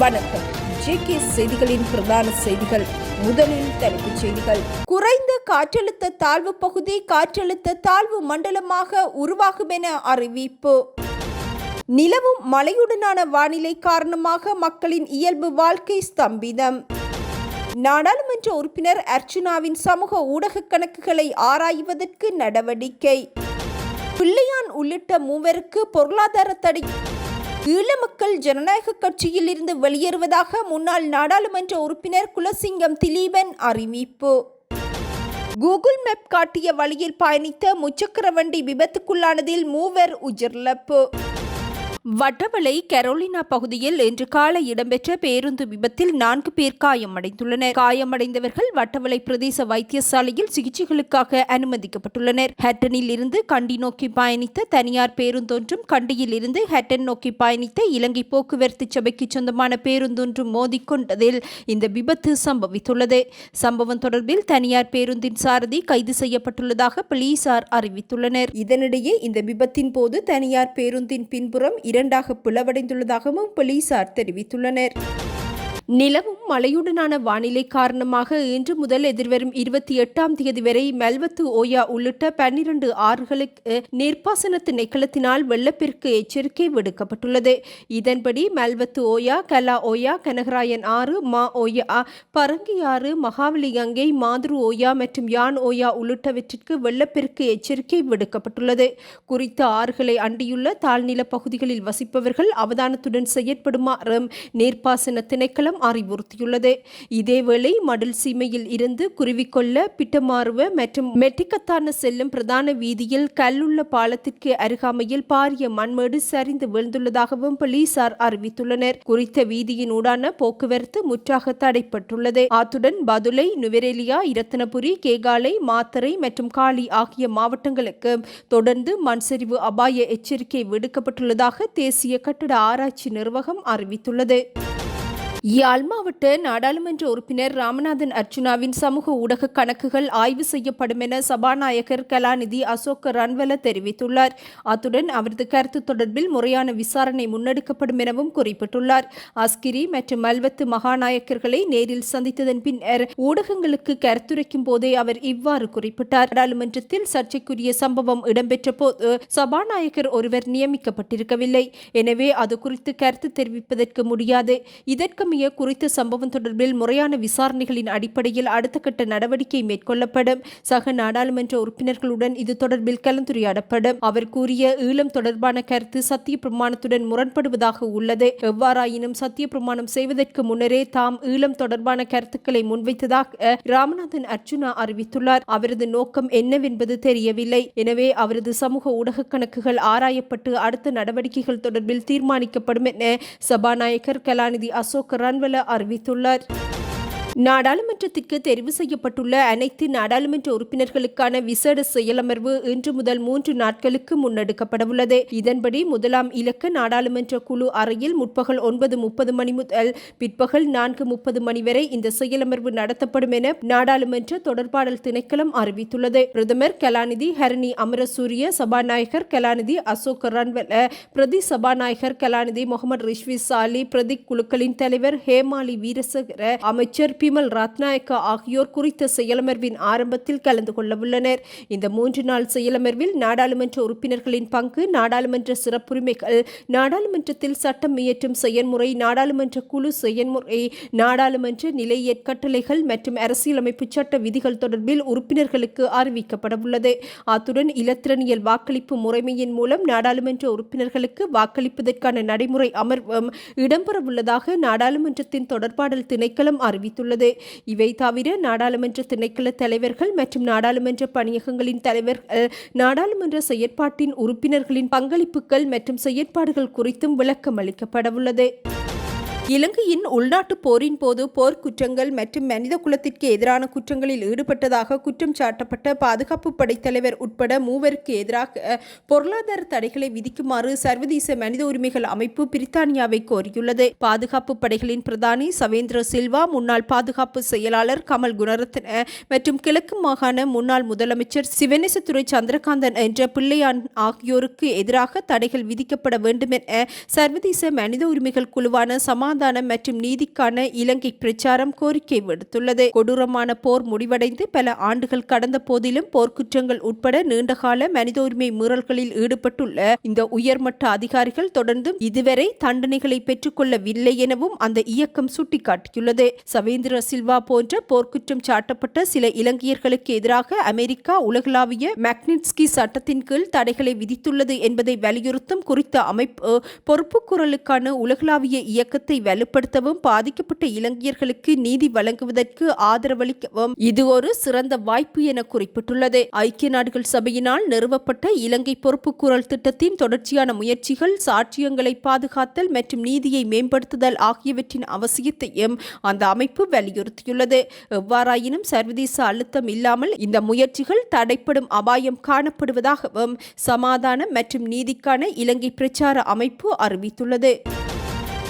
வணக்கம். ஜேகே செய்திகளின் பிரதான செய்திகள். முதலில் தலைப்புச் செய்திகள். குறைந்த காற்றழுத்த தாழ்வு பகுதி காற்றழுத்த தாழ்வு மண்டலமாக உருவாகும் என அறிவிப்பு. நிலவும் மழையுடனான வானிலை காரணமாக மக்களின் இயல்பு வாழ்க்கை ஸ்தம்பிதம். நாடாளுமன்ற உறுப்பினர் அர்ச்சுனாவின் சமூக ஊடக கணக்குகளை ஆராய்வதற்கு நடவடிக்கை. பிள்ளையான் உள்ளிட்ட மூவருக்கு பொருளாதார தடை ஈழ மக்கள் ஜனநாயக கட்சியில் இருந்து வெளியேறுவதாக முன்னாள் நாடாளுமன்ற உறுப்பினர் குலசிங்கம் திலீபன் அறிவிப்பு. கூகுள் மேப் காட்டிய வழியில் பயணித்த முச்சக்கர வண்டி விபத்துக்குள்ளானதில் மூவர் உயிரிழப்பு. வட்டவளை கரோலினா பகுதியில் இன்று காலை இடம்பெற்ற பேருந்து விபத்தில் நான்கு பேர் காயமடைந்துள்ளனர். காயமடைந்தவர்கள் வட்டவளை பிரதேச வைத்தியசாலையில் சிகிச்சைகளுக்காக அனுமதிக்கப்பட்டுள்ளனர். ஹட்டனில் இருந்து கண்டி நோக்கி பயணித்த தனியார் பேருந்தொன்றும் கண்டியில் இருந்து ஹட்டன் நோக்கி பயணித்த இலங்கை போக்குவரத்து சபைக்கு சொந்தமான பேருந்தொன்றும் மோதிக்கொண்டதில் இந்த விபத்து சம்பவித்துள்ளது. சம்பவம் தொடர்பில் தனியார் பேருந்தின் சாரதி கைது செய்யப்பட்டுள்ளதாக போலீசார் அறிவித்துள்ளனர். இதனிடையே இந்த விபத்தின் போது தனியார் பேருந்தின் பின்புறம் இரண்டாக பிளவடைந்துள்ளதாகவும் போலீசார் தெரிவித்துள்ளனர். நிலவும் மழையுடனான வானிலை காரணமாக இன்று முதல் எதிர்வரும் இருபத்தி எட்டாம் தேதி வரை மெல்வத்து ஓயா உள்ளிட்ட பன்னிரண்டு ஆறுகளுக்கு நீர்ப்பாசன திணைக்களத்தினால் வெள்ளப்பெருக்கு எச்சரிக்கை விடுக்கப்பட்டுள்ளது. இதன்படி மெல்வத்து ஓயா கலா ஓயா கனகராயன் ஆறு மா ஓயா பரங்கி ஆறு மகாவலி கங்கை மாதுரு ஓயா மற்றும் யான் ஓயா உள்ளிட்டவற்றிற்கு வெள்ளப்பெருக்கு எச்சரிக்கை விடுக்கப்பட்டுள்ளது. குறித்த ஆறுகளை அண்டியுள்ள தாழ்நில பகுதிகளில் வசிப்பவர்கள் அவதானத்துடன் செயற்படுமாறும் நீர்ப்பாசன திணைக்களம் அறிவுறுத்தியுள்ளது. இதேவேளை மடல் சீமையில் இருந்து குருவிக்கொல்ல பிட்டமாறுவ மற்றும் மெட்டிக்கத்தான செல்லும் பிரதான வீதியில் கல்லுள்ள பாலத்திற்கு அருகாமையில் பாரிய மண்மேடு சரிந்து விழுந்துள்ளதாகவும் போலீசார் அறிவித்துள்ளனர். குறித்த வீதியின் ஊடான போக்குவரத்து முற்றாக தடைப்பட்டுள்ளது அத்துடன் பதுளை நுவரெலியா இரத்தனபுரி கேகாலை மாத்தரை மற்றும் காளி ஆகிய மாவட்டங்களுக்கு தொடர்ந்து மண்சரிவு அபாய எச்சரிக்கை விடுக்கப்பட்டுள்ளதாக தேசிய கட்டட ஆராய்ச்சி நிர்வாகம் அறிவித்துள்ளது. யாழ் மாவட்ட நாடாளுமன்ற உறுப்பினர் ராமநாதன் அர்ச்சுனாவின் சமூக ஊடக கணக்குகள் ஆய்வு செய்யப்படும் என சபாநாயகர் கலாநிதி அசோக் ரன்வல தெரிவித்துள்ளார். அத்துடன் அவரது கருத்து தொடர்பில் முறையான விசாரணை முன்னெடுக்கப்படும் எனவும் குறிப்பிட்டுள்ளார். அஸ்கிரி மற்றும் மல்வத்து மகாநாயக்கர்களை நேரில் சந்தித்ததன் பின்னர் ஊடகங்களுக்கு கருத்துரைக்கும் போதே அவர் இவ்வாறு குறிப்பிட்டார். நாடாளுமன்றத்தில் சர்ச்சைக்குரிய சம்பவம் இடம்பெற்ற போது சபாநாயகர் ஒருவர் நியமிக்கப்பட்டிருக்கவில்லை. எனவே அது குறித்து கருத்து தெரிவிப்பதற்கு முடியாது. இதற்கு அமைய குறித்த சம்பவம் தொடர்பில் முறையான விசாரணைகளின் அடிப்படையில் அடுத்த கட்ட நடவடிக்கை மேற்கொள்ளப்படும். சக நாடாளுமன்ற உறுப்பினர்களுடன் இது தொடர்பில் கலந்துரையாடப்படும். அவர் கூறிய ஈழம் தொடர்பான கருத்து சத்திய பிரமாணத்துடன் முரண்படுவதாக உள்ளது. எவ்வாறாயினும் சத்திய பிரமாணம் செய்வதற்கு முன்னரே தாம் ஈழம் தொடர்பான கருத்துக்களை முன்வைத்ததாக ராமநாதன் அர்ஜுனா அறிவித்துள்ளார். அவரது நோக்கம் என்னவென்பது தெரியவில்லை. எனவே அவரது சமூக ஊடக கணக்குகள் ஆராயப்பட்டு அடுத்த நடவடிக்கைகள் தொடர்பில் தீர்மானிக்கப்படும் என சபாநாயகர் கலாநிதி அசோக் ரன்வல அறிவித்துள்ளார். நாடாளுமன்றத்திற்கு தெரிவு செய்யப்பட்டுள்ள அனைத்து நாடாளுமன்ற உறுப்பினர்களுக்கான விசேட செயலமர்வு இன்று முதல் மூன்று நாட்களுக்கு முன்னெடுக்கப்படவுள்ளது. இதன்படி முதலாம் இலக்க நாடாளுமன்ற குழு அறையில் முற்பகல் ஒன்பது முப்பது மணி முதல் பிற்பகல் நான்கு முப்பது மணி வரை இந்த செயலமர்வு நடத்தப்படும் என நாடாளுமன்ற தொடர்பாடல் திணைக்களம் அறிவித்துள்ளது. பிரதமர் கலாநிதி ஹரணி அமரசூரிய சபாநாயகர் கலாநிதி அசோக் ரன்வல பிரதி சபாநாயகர் கலாநிதி முகமது ரிஷ்வி சாலி பிரதி குழுக்களின் தலைவர் ஹேமாலி வீரசகர அமைச்சர் பிமல் ரத்நாயக்கா ஆகியோர் குறித்த செயலமர்வின் ஆரம்பத்தில் கலந்து கொள்ளவுள்ளனர். இந்த மூன்று நாள் செயலமர்வில் நாடாளுமன்ற உறுப்பினர்களின் பங்கு நாடாளுமன்ற சிறப்புரிமைகள் நாடாளுமன்றத்தில் சட்டம் இயற்றும் செயல்முறை நாடாளுமன்ற குழு செயன்முறை நாடாளுமன்ற நிலை ஏற்கட்டளைகள் மற்றும் அரசியலமைப்பு சட்ட விதிகள் தொடர்பில் உறுப்பினர்களுக்கு அறிவிக்கப்படவுள்ளது. அத்துடன் இலத்திரனியல் வாக்களிப்பு முறைமையின் மூலம் நாடாளுமன்ற உறுப்பினர்களுக்கு வாக்களிப்பதற்கான நடைமுறை அமர்வும் இடம்பெறவுள்ளதாக நாடாளுமன்றத்தின் தொடர்பாடல் திணைக்களம் அறிவித்துள்ளது. இவை தவிர நாடாளுமன்ற திணைக்கள தலைவர்கள் மற்றும் நாடாளுமன்ற பணியகங்களின் தலைவர்கள் நாடாளுமன்ற செயற்பாட்டின் உறுப்பினர்களின் பங்களிப்புகள் மற்றும் செயற்பாடுகள் குறித்தும் விளக்கம் அளிக்கப்படவுள்ளது இலங்கையின் உள்நாட்டு போரின் போது போர்க்குற்றங்கள் மற்றும் மனித குலத்திற்கு எதிரான குற்றங்களில் ஈடுபட்டதாக குற்றம் சாட்டப்பட்ட பாதுகாப்பு படைத்தலைவர் உட்பட மூவருக்கு எதிராக பொருளாதார தடைகளை விதிக்குமாறு சர்வதேச மனித உரிமைகள் அமைப்பு பிரித்தானியாவை கோரியுள்ளது. பாதுகாப்பு படைகளின் பிரதானி சவேந்திர சில்வா முன்னாள் பாதுகாப்பு செயலாளர் கமல் குணரத்ன மற்றும் கிழக்கு மாகாண முன்னாள் முதலமைச்சர் சிவனேசத்துறை சந்திரகாந்தன் என்ற பிள்ளையான் ஆகியோருக்கு எதிராக தடைகள் விதிக்கப்பட வேண்டும் என சர்வதேச மனித உரிமைகள் குழுவான சமாதான சமாதானம் மற்றும் நீதிக்கான இலங்கை பிரச்சாரம் கோரிக்கை விடுத்துள்ளது. கொடூரமான போர் முடிவடைந்து பல ஆண்டுகள் கடந்த போதிலும் போர்க்குற்றங்கள் உட்பட நீண்டகால மனித உரிமை மீறல்களில் ஈடுபட்டுள்ள இந்த உயர்மட்ட அதிகாரிகள் தொடர்ந்தும் இதுவரை தண்டனைகளை பெற்றுக்கொள்ளவில்லை எனவும் அந்த இயக்கம் சுட்டிக்காட்டியுள்ளது. சவேந்திர சில்வா போன்ற போர்க்குற்றம் சாட்டப்பட்ட சில இலங்கையர்களுக்கு எதிராக அமெரிக்கா உலகளாவிய மேக்னிட்ஸ்கி சட்டத்தின் கீழ் தடைகளை விதித்துள்ளது என்பதை வலியுறுத்தும் குறித்த அமைப்பு பொறுப்புக்குரலுக்கான உலகளாவிய இயக்கத்தை வலுப்படுத்தவும் பாதிக்கப்பட்ட இலங்கையர்களுக்கு நீதி வழங்குவதற்கு ஆதரவளிக்கவும் இது ஒரு சிறந்த வாய்ப்பு என குறிப்பிட்டுள்ளது. ஐக்கிய நாடுகள் சபையினால் நிறுவப்பட்ட இலங்கை பொறுப்புக்கூறல் திட்டத்தின் தொடர்ச்சியான முயற்சிகள் சாட்சியங்களை பாதுகாத்தல் மற்றும் நீதியை மேம்படுத்துதல் ஆகியவற்றின் அவசியத்தையும் அந்த அமைப்பு வலியுறுத்தியுள்ளது. எவ்வாறாயினும் சர்வதேச அழுத்தம் இல்லாமல் இந்த முயற்சிகள் தடைப்படும் அபாயம் காணப்படுவதாகவும் சமாதானம் மற்றும் நீதிக்கான இலங்கை பிரச்சார அமைப்பு அறிவித்துள்ளது.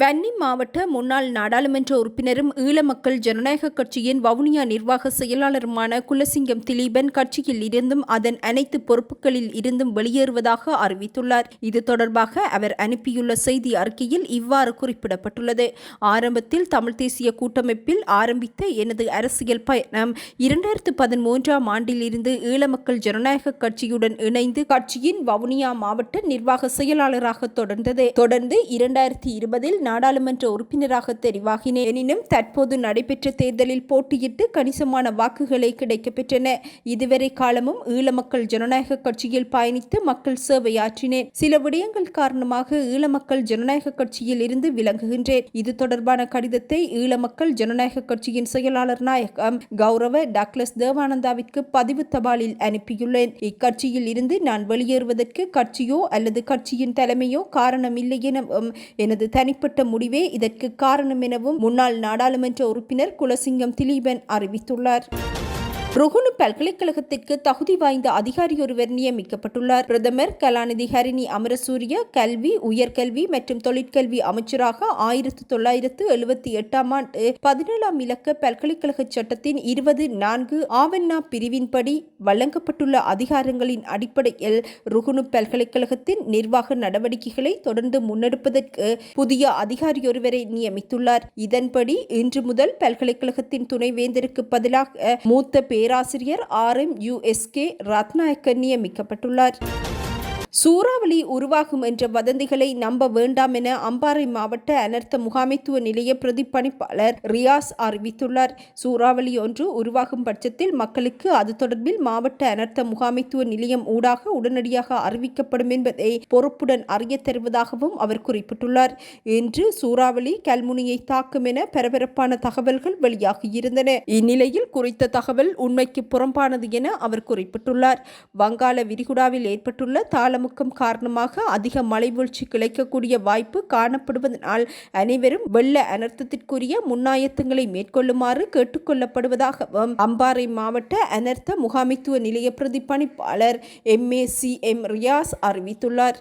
வன்னி மாவட்ட முன்னாள் நாடாளுமன்ற உறுப்பினரும் ஈழ மக்கள் ஜனநாயக கட்சியின் வவுனியா நிர்வாக செயலாளருமான குலசிங்கம் திலீபன் கட்சியில் இருந்தும் அதன் அனைத்து பொறுப்புகளில் இருந்தும் வெளியேறுவதாக அறிவித்துள்ளார். இது தொடர்பாக அவர் அனுப்பியுள்ள செய்தி அறிக்கையில் இவ்வாறு குறிப்பிடப்பட்டுள்ளது. ஆரம்பத்தில் தமிழ் தேசிய கூட்டமைப்பில் ஆரம்பித்த எனது அரசியல் பயணம் இரண்டாயிரத்து பதிமூன்றாம் ஆண்டில் இருந்து ஈழ மக்கள் ஜனநாயக கட்சியுடன் இணைந்து கட்சியின் வவுனியா மாவட்ட நிர்வாக செயலாளராக தொடர்ந்தது. தொடர்ந்து இரண்டாயிரத்தி இருபதில் நாடாளுமன்ற உறுப்பினராக தெரிவாகினேன். எனினும் தற்போது நடைபெற்ற தேர்தலில் போட்டியிட்டு கணிசமான வாக்குகளை கிடைக்கப்பெற்றன. இதுவரை காலமும் ஈழ மக்கள் ஜனநாயக கட்சியில் பயணித்து மக்கள் சேவையாற்றினேன். சில விடயங்கள் காரணமாக ஈழ மக்கள் ஜனநாயக கட்சியில் இருந்து விளங்குகின்றேன். இது தொடர்பான கடிதத்தை ஈழ மக்கள் ஜனநாயக கட்சியின் செயலாளர் நாயகம் கௌரவ டாக்லஸ் தேவானந்தாவிற்கு பதிவு தபாலில் அனுப்பியுள்ளேன். இக்கட்சியில் இருந்து நான் வெளியேறுவதற்கு கட்சியோ அல்லது கட்சியின் தலைமையோ காரணமில்லை எனவும் எனது தனிப்பட்ட முடிவே இதற்கு காரணம் எனவும் முன்னாள் நாடாளுமன்ற உறுப்பினர் குலசிங்கம் திலீபன் அறிவித்துள்ளார். ருகுணு பல்கலைக்கழகத்திற்கு தகுதி வாய்ந்த அதிகாரி ஒருவர் நியமிக்கப்பட்டுள்ளார். பிரதமர் கலாநிதி ஹரிணி அமரசூரிய கல்வி உயர்கல்வி மற்றும் தொழிற்கல்வி அமைச்சராக ஆயிரத்து தொள்ளாயிரத்து எழுபத்தி எட்டாம் ஆண்டு பதினேழாம் இலக்க பல்கலைக்கழக சட்டத்தின் இருபது நான்கு ஆவண்ணா பிரிவின்படி வழங்கப்பட்டுள்ள அதிகாரங்களின் அடிப்படையில் ருகுணு பல்கலைக்கழகத்தின் நிர்வாக நடவடிக்கைகளை தொடர்ந்து முன்னெடுப்பதற்கு புதிய அதிகாரியொருவரை நியமித்துள்ளார். இதன்படி இன்று முதல் பல்கலைக்கழகத்தின் துணைவேந்தருக்கு பதிலாக மூத்த பேராசிரியர் ஆர் எம் யுஎஸ்கே ரத்நாயக்கர் நியமிக்கப்பட்டுள்ளார். சூறாவளி உருவாகும் என்ற வதந்திகளை நம்ப வேண்டாம் என அம்பாறை மாவட்ட அனர்த்த முகாமைத்துவ நிலைய பிரதிப்பணிப்பாளர் ரியாஸ் அறிவித்துள்ளார். சூறாவளி ஒன்று உருவாகும் பட்சத்தில் மக்களுக்கு அது தொடர்பில் மாவட்ட அனர்த்த முகாமைத்துவ நிலையம் ஊடாக உடனடியாக அறிவிக்கப்படும் என்பதை பொறுப்புடன் அறிய தருவதாகவும் அவர் குறிப்பிட்டுள்ளார். இன்று சூறாவளி கல்முனியை தாக்கும் என பரபரப்பான தகவல்கள் வெளியாகியிருந்தன. இந்நிலையில் குறித்த தகவல் உண்மைக்கு புறம்பானது என அவர் குறிப்பிட்டுள்ளார். வங்காள விரிகுடாவில் ஏற்பட்டுள்ள தாள நிலமுக்கம் காரணமாக அதிக மலைவீழ்ச்சி கிடைக்கக்கூடிய வாய்ப்பு காணப்படுவதனால் அனைவரும் வெள்ள அனர்த்தத்திற்குரிய முன்னாயத்தங்களை மேற்கொள்ளுமாறு கேட்டுக்கொள்ளப்படுவதாகவும் அம்பாறை மாவட்ட அனர்த்த முகாமைத்துவ நிலைய பிரதிப்பணிப்பாளர் M A C M Riyas அறிவித்துள்ளார்.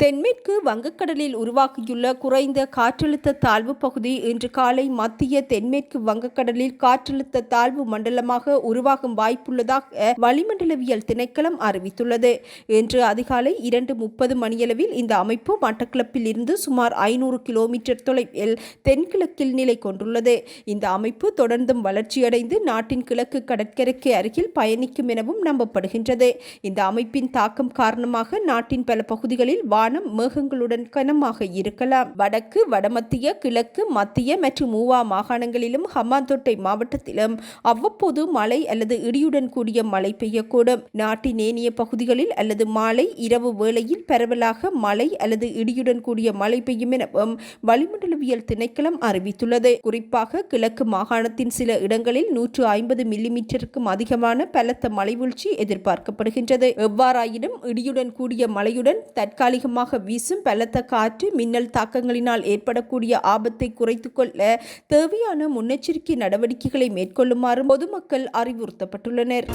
தென்மேற்கு வங்கக்கடலில் உருவாகியுள்ள குறைந்த காற்றழுத்த தாழ்வு பகுதி இன்று காலை மத்திய தென்மேற்கு வங்கக்கடலில் காற்றழுத்த தாழ்வு மண்டலமாக உருவாகும் வாய்ப்புள்ளதாக வளிமண்டலவியல் திணைக்களம் அறிவித்துள்ளது. இன்று அதிகாலை இரண்டு முப்பது மணியளவில் இந்த அமைப்பு மட்டக்களப்பில் இருந்து சுமார் ஐநூறு கிலோமீட்டர் தொலைவில் தென்கிழக்கில் நிலை கொண்டுள்ளது. இந்த அமைப்பு தொடர்ந்தும் வளர்ச்சியடைந்து நாட்டின் கிழக்கு கடற்கரைக்கு அருகில் பயணிக்கும் எனவும் நம்பப்படுகின்றது. இந்த அமைப்பின் தாக்கம் காரணமாக நாட்டின் பல பகுதிகளில் வான வானம் மேகங்களுடன் கனமாக இருக்கலாம். வடக்கு வடமத்திய கிழக்கு மத்திய மற்றும் மூவா மாகாணங்களிலும் ஹம்மாந்தோட்டை மாவட்டத்திலும் அவ்வப்போது மழை அல்லது இடியுடன் கூடிய மழை பெய்யக்கூடும். நாட்டின் ஏனைய பகுதிகளில் அல்லது மாலை இரவு வேளையில் பரவலாக மழை அல்லது இடியுடன் கூடிய மழை பெய்யும் எனவும் வளிமண்டலவியல் திணைக்களம் அறிவித்துள்ளது. குறிப்பாக கிழக்கு மாகாணத்தின் சில இடங்களில் நூற்று ஐம்பது மில்லிமீட்டருக்கும் அதிகமான பலத்த மழை வீழ்ச்சி எதிர்பார்க்கப்படுகின்றது. எவ்வாறாயினும் இடியுடன் கூடிய மழையுடன் தற்காலிகமாக வேகமாக வீசும் பலத்த காற்று மின்னல் தாக்கங்களினால் ஏற்படக்கூடிய ஆபத்தை குறைத்து கொள்ள தேவையான முன்னெச்சரிக்கை நடவடிக்கைகளை மேற்கொள்ளுமாறு பொதுமக்கள் அறிவுறுத்தப்பட்டுள்ளனர்.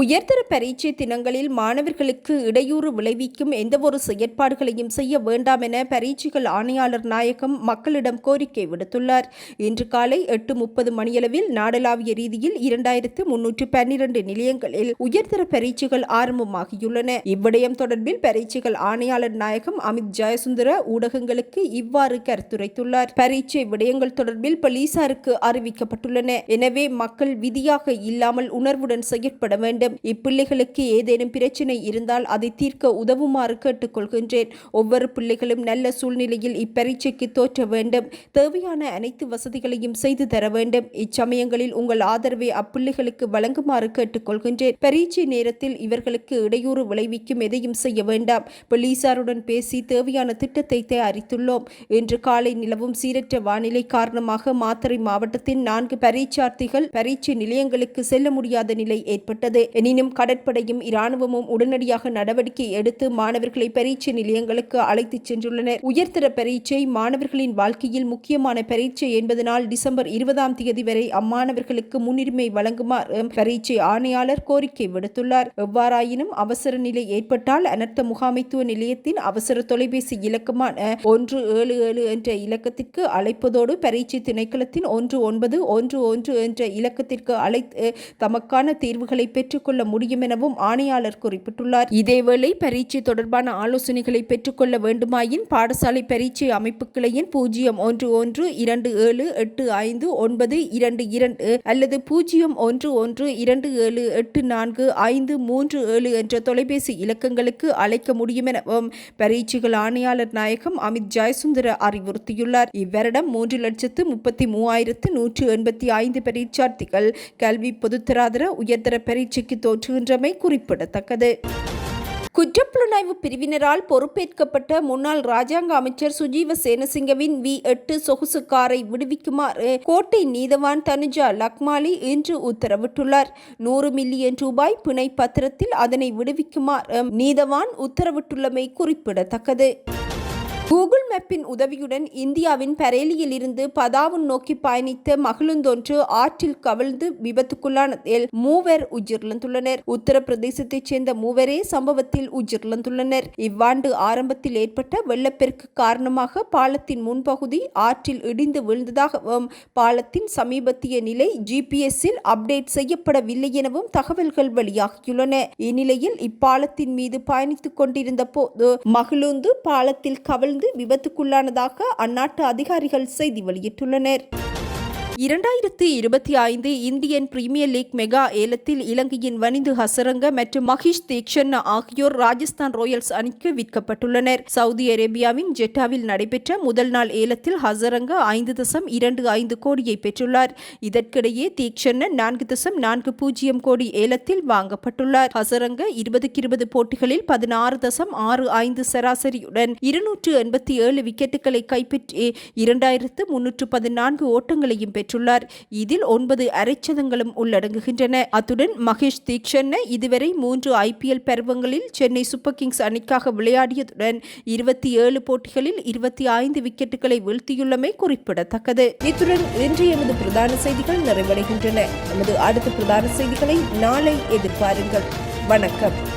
உயர்தர பரீட்சை தினங்களில் மாணவர்களுக்கு இடையூறு விளைவிக்கும் எந்தவொரு செயற்பாடுகளையும் செய்ய வேண்டாம் என பரீட்சைகள் ஆணையாளர் நாயகம் மக்களிடம் கோரிக்கை விடுத்துள்ளார். இன்று காலை எட்டு முப்பது மணியளவில் நாடளாவிய ரீதியில் இரண்டாயிரத்து முன்னூற்று பன்னிரண்டு நிலையங்களில் உயர்தர பரீட்சைகள் ஆரம்பமாகியுள்ளன. இவ்விடயம் தொடர்பில் பரீட்சைகள் ஆணையாளர் நாயகம் அமித் ஜெயசுந்தர ஊடகங்களுக்கு இவ்வாறு கருத்துரைத்துள்ளார். பரீட்சை விடயங்கள் தொடர்பில் போலீசாருக்கு அறிவிக்கப்பட்டுள்ளன. எனவே மக்கள் விதியாக இல்லாமல் உணர்வுடன் செயற்பட வேண்டும். வேண்டும். இப்பிள்ளைகளுக்கு ஏதேனும் பிரச்சினை இருந்தால் அதை தீர்க்க உதவுமாறு கேட்டுக்கொள்கின்றேன். ஒவ்வொரு பிள்ளைகளும் நல்ல சூழ்நிலையில் இப்பரீட்சைக்கு தோற்ற வேண்டும். தேவையான அனைத்து வசதிகளையும் செய்து தர வேண்டும். இச்சமயங்களில் உங்கள் ஆதரவை அப்பிள்ளைகளுக்கு வழங்குமாறு கேட்டுக்கொள்கின்றேன். பரீட்சை நேரத்தில் இவர்களுக்கு இடையூறு விளைவிக்கும் எதையும் செய்ய வேண்டாம். போலீசாருடன் பேசி தேவையான திட்டத்தை தயாரித்துள்ளோம். இன்று காலை நிலவும் சீரற்ற வானிலை காரணமாக மாத்தறை மாவட்டத்தின் நான்கு பரீட்சார்த்திகள் பரீட்சை நிலையங்களுக்கு செல்ல முடியாத நிலை ஏற்பட்டது. எனினும் கடற்படையும் இராணுவமும் உடனடியாக நடவடிக்கை எடுத்து மாணவர்களை பரீட்சை நிலையங்களுக்கு அழைத்துச் சென்றுள்ளனர். உயர்தர பரீட்சை மாணவர்களின் வாழ்க்கையில் முக்கியமான பரீட்சை என்பதனால் டிசம்பர் இருபதாம் தேதி வரை அம்மாணவர்களுக்கு முன்னுரிமை வழங்குமாறு பரீட்சை ஆணையாளர் கோரிக்கை விடுத்துள்ளார். எவ்வாறாயினும் அவசர நிலை ஏற்பட்டால் அனர்த்த முகாமைத்துவ நிலையத்தின் அவசர தொலைபேசி இலக்கமான ஒன்று ஏழு ஏழு என்ற இலக்கத்திற்கு அழைப்பதோடு பரீட்சை திணைக்களத்தின் ஒன்று ஒன்பது ஒன்று ஒன்று என்ற இலக்கத்திற்கு அழைத்து தமக்கான தீர்வுகளை பெற்று பெற்றுக்கொள்ள முடியும் எனவும் ஆணையாளர் குறிப்பிட்டுள்ளார். இதேவேளை பரீட்சை தொடர்பான ஆலோசனைகளை பெற்றுக்கொள்ள வேண்டுமாயின் பாடசாலை பரீட்சை அமைப்பு கிளையின் பூஜ்ஜியம் ஒன்று ஒன்று இரண்டு ஏழு எட்டு ஐந்து ஒன்பது இரண்டு இரண்டு அல்லது பூஜ்ஜியம் ஒன்று ஒன்று இரண்டு ஏழு எட்டு நான்கு ஐந்து மூன்று ஏழு என்ற தொலைபேசி இலக்கங்களுக்கு அழைக்க முடியும் எனவும் பரீட்சைகள் ஆணையாளர் நாயகம் அமித் ஜெயசுந்தர அறிவுறுத்தியுள்ளார். இவ்வருடம் மூன்று லட்சத்து முப்பத்தி மூவாயிரத்து நூற்று எண்பத்தி ஐந்து பரீட்சார்த்திகள் கல்வி பொதுத்தராதர உயர்தர பரீட்சை வெற்றிக்கு தோற்றுகின்றமை குறிப்பிடத்தக்கது. குற்றப்புலனாய்வு பிரிவினரால் பொறுப்பேற்கப்பட்ட முன்னாள் ராஜாங்க அமைச்சர் சுஜீவ சேனசிங்கவின் வி எட்டு சொகுசு காரை விடுவிக்குமாறு கோட்டை நீதவான் தனுஜா லக்மாலி இன்று உத்தரவிட்டுள்ளார். நூறு மில்லியன் ரூபாய் பிணை பத்திரத்தில் அதனை விடுவிக்குமாறு நீதவான் உத்தரவிட்டுள்ளமை குறிப்பிடத்தக்கது. கூகுள் மேப்பின் உதவியுடன் இந்தியாவின் பரேலியில் இருந்து பதாவுன் நோக்கி பயணித்த மகிழுந்தொன்று ஆற்றில் கவிழ்ந்து விபத்துக்குள்ளானதில் மூவர் உயிரிழந்துள்ளனர். உத்தரப்பிரதேசத்தைச் சேர்ந்த மூவரே சம்பவத்தில் உயிரிழந்துள்ளனர். இவ்வாண்டு ஆரம்பத்தில் ஏற்பட்ட வெள்ளப்பெருக்கு காரணமாக பாலத்தின் முன்பகுதி ஆற்றில் இடிந்து விழுந்ததாகவும் பாலத்தின் சமீபத்திய நிலை ஜிபிஎஸ்ஸில் அப்டேட் செய்யப்படவில்லை எனவும் தகவல்கள் வெளியாகியுள்ளன. இந்நிலையில் இப்பாலத்தின் மீது பயணித்துக் கொண்டிருந்த போது மகிழுந்து பாலத்தில் கவிழ்ந்து விபத்துக்குள்ளானதாக அந்நாட்டு அதிகாரிகள் செய்தி வெளியிட்டுள்ளனர். இரண்டாயிரத்து இருபத்தி ஐந்து இந்தியன் பிரீமியர் லீக் மெகா ஏலத்தில் இலங்கையின் வனிந்து ஹசரங்க மற்றும் மஹிஷ் தீக்ஷன் ஆகியோர் ராஜஸ்தான் ராயல்ஸ் அணிக்கு விற்கப்பட்டுள்ளனர். சவுதி அரேபியாவின் ஜெட்டாவில் நடைபெற்ற முதல் நாள் ஏலத்தில் ஹசரங்க ஐந்து தசம் இரண்டு ஐந்து கோடியை பெற்றுள்ளார். இதற்கிடையே தீக்ஷன் நான்கு தசம் நான்கு பூஜ்ஜியம் கோடி ஏலத்தில் வாங்கப்பட்டுள்ளார். ஹசரங்க இருபதுக்கு இருபது போட்டிகளில் பதினாறு தசம் ஆறு ஐந்து சராசரியுடன் இருநூற்று எண்பத்தி ஏழு விக்கெட்டுகளை கைப்பற்றி இரண்டாயிரத்து முன்னூற்று பதினான்கு ஓட்டங்களையும் பெற்றார் பெற்றுள்ளார் இதில் ஒன்பது அரைச்சதங்களும் உள்ளடங்குகின்றன. அத்துடன் மகேஷ் தீக்ஷன்ன இதுவரை மூன்று ஐபிஎல் பருவங்களில் சென்னை சூப்பர் கிங்ஸ் அணிக்காக விளையாடியதுடன் இருபத்தி ஏழு போட்டிகளில் இருபத்தி ஐந்து விக்கெட்டுகளை வீழ்த்தியுள்ளமை குறிப்பிடத்தக்கது. இத்துடன் இன்று எமது பிரதான செய்திகள் நிறைவடைகின்றன. நமது அடுத்த பிரதான செய்திகளை நாளை எதிர்பாருங்கள். வணக்கம்.